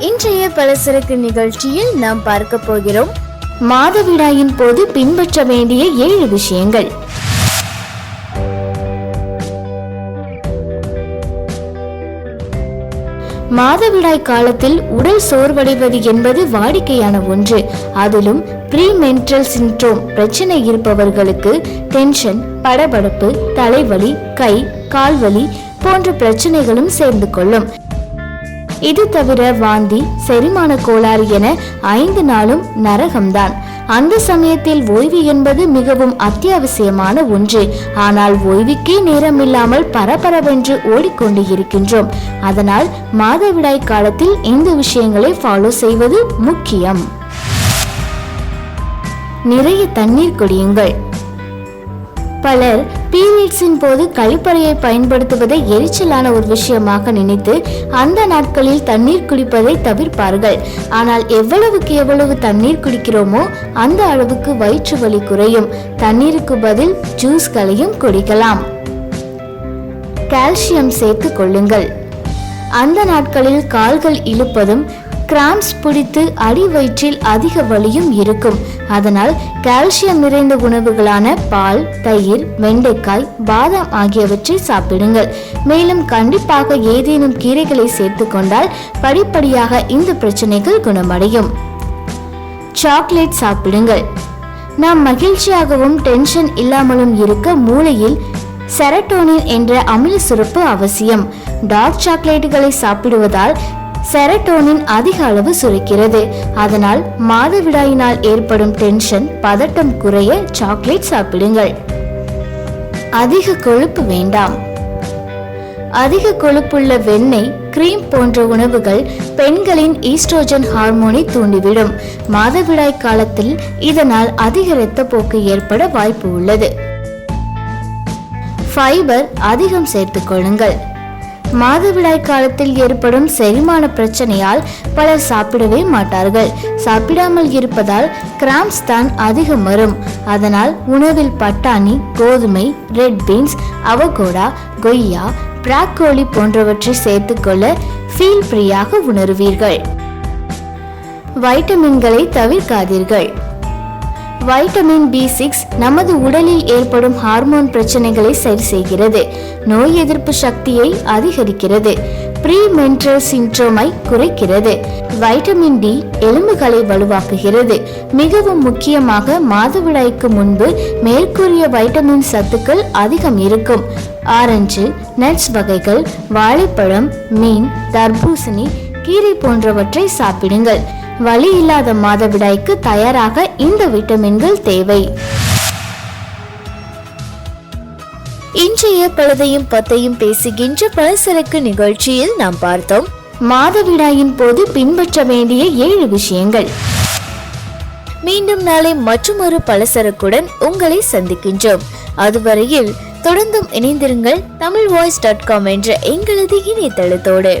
இன்றைய பலசரக்கு நிகழ்ச்சியில் நாம் பார்க்க போகிறோம். மாதவிடாயின் போது பின்பற்ற வேண்டிய ஏழு விஷயங்கள். மாதவிடாய் காலத்தில் உடல் சோர்வடைவது என்பது வாடிக்கையான ஒன்று. அதிலும் ப்ரீமென்ட்ரல் சிண்ட்ரோம் பிரச்சனை இருப்பவர்களுக்கு டென்ஷன் படபடப்பு தலைவலி கை கால்வலி போன்ற பிரச்சனைகளும் சேர்ந்து கொள்ளும். இது தவிர வாந்தி செரிமான கோளாறு என ஐந்து நாளும் நரகம்தான். அந்த சமயத்தில் ஓய்வு என்பது மிகவும் அத்தியாவசியமான ஒன்று. ஆனால் ஓய்வுக்கே நேரமில்லாமல் பரபரவென்று ஓடிக்கொண்டு இருக்கின்றோம். அதனால் மாதவிடாய் காலத்தில் இந்த விஷயங்களை ஃபாலோ செய்வது முக்கியம். நிறைய தண்ணீர் குடியுங்கள். பலர் பீரியட்ஸின் போது கழிப்பறையை பயன்படுத்துவதை எரிச்சலான ஒரு விஷயமாக நினைத்து அந்த நாட்களில் தண்ணீர் குடிப்பதை தவிர்ப்பார்கள். ஆனால் எவ்வளவுக்கு எவ்வளவு தண்ணீர் குடிக்கிறோமோ அந்த அளவுக்கு வயிற்று வலி குறையும். தண்ணீருக்கு பதில் ஜூஸ்களையும் குடிக்கலாம். கால்சியம் சேர்த்து கொள்ளுங்கள். அந்த நாட்களில் கால்கள் இழுப்பதும் கிராம்ஸ் பிடித்து அடி வயிற்றில் அதிக வலியும் இருக்கும். அதனால் கால்சியம் நிறைந்த உணவுகளான பால் தயிர் வெண்டைக்காய் பாதாம் ஆகியவற்றை சாப்பிடுங்கள். மேலும் கண்டிப்பாக ஏதேனும் கீரைகளை சேர்த்து கொண்டால் படிப்படியாக இந்த பிரச்சனைகள் குணமடையும். சாக்லேட் சாப்பிடுங்கள். நாம் மகிழ்ச்சியாகவும் டென்ஷன் இல்லாமலும் இருக்க மூளையில் செரட்டோனின் என்ற அமில சுரப்பு அவசியம். டார்க் சாக்லேட்டுகளை சாப்பிடுவதால் செரட்டோனின் அதிக அளவு சுரக்கிறது. அதனால் மாதவிடாயினால் ஏற்படும் டென்ஷன் பதட்டம் குறைய சாக்லேட் சாப்பிடுங்கள். அதிக கொழுப்பு வேண்டாம். அதிக கொழுப்புள்ள வெண்ணெய் கிரீம் போன்ற உணவுகள் பெண்களின் ஈஸ்ட்ரோஜன் ஹார்மோனை தூண்டிவிடும். மாதவிடாய் காலத்தில் இதனால் அதிக இரத்தப்போக்கு ஏற்பட வாய்ப்பு உள்ளது. ஃபைபர் அதிகம் சேர்த்துக் கொள்ளுங்கள். மாதவிடாய் காலத்தில் ஏற்படும் செரிமான பிரச்சனையால் பலர் சாப்பிடவே மாட்டார்கள். சாப்பிடாமல் இருப்பதால் கிராம்ஸ் தான் அதிகம் வரும் அதனால் உணவில் பட்டாணி கோதுமை ரெட் பீன்ஸ் அவகோடா கொய்யா பிராக்கோலி போன்றவற்றை சேர்த்துக்கொள்ள ஃபீல் ஃப்ரீயாக உணருவீர்கள். வைட்டமின்களை தவிர்க்காதீர்கள். வைட்டமின் பி சிக்ஸ் நமது உடலில் ஏற்படும் ஹார்மோன் பிரச்சனைகளை சரி செய்கிறது. நோய் எதிர்ப்பு சக்தியை அதிகரிக்கிறது. ப்ரீ மென்ட்ரல் சிண்ட்ரோமை குறைக்கிறது. வைட்டமின் டி எலும்புகளை வலுவாக்குகிறது. மிகவும் முக்கியமாக மாதவிடாய்க்கு முன்பு மேற்கூறிய வைட்டமின் சத்துக்கள் அதிகம் இருக்கும். ஆரஞ்சு நட்ஸ் வகைகள் வாழைப்பழம் மீன் தர்பூசணி கீரை போன்றவற்றை சாப்பிடுங்கள். வலி இல்லாத மாதவிடாய்க்கு தயாராக இந்த விட்டமின்கள் தேவை. இன்றைய பழுதையும் பத்தையும் பேசுகின்ற பலசரக்கு நிகழ்ச்சியில் நாம் பார்த்தோம். மாதவிடாயின் போது பின்பற்ற வேண்டிய ஏழு விஷயங்கள். மீண்டும் நாளை மற்றொரு பலசரக்குடன் உங்களை சந்திக்கின்றோம். அதுவரையில் தொடர்ந்தும் இணைந்திருங்கள் தமிழ் வாய்ஸ் டாட் காம் என்ற எங்களது இணையதளத்தோடு.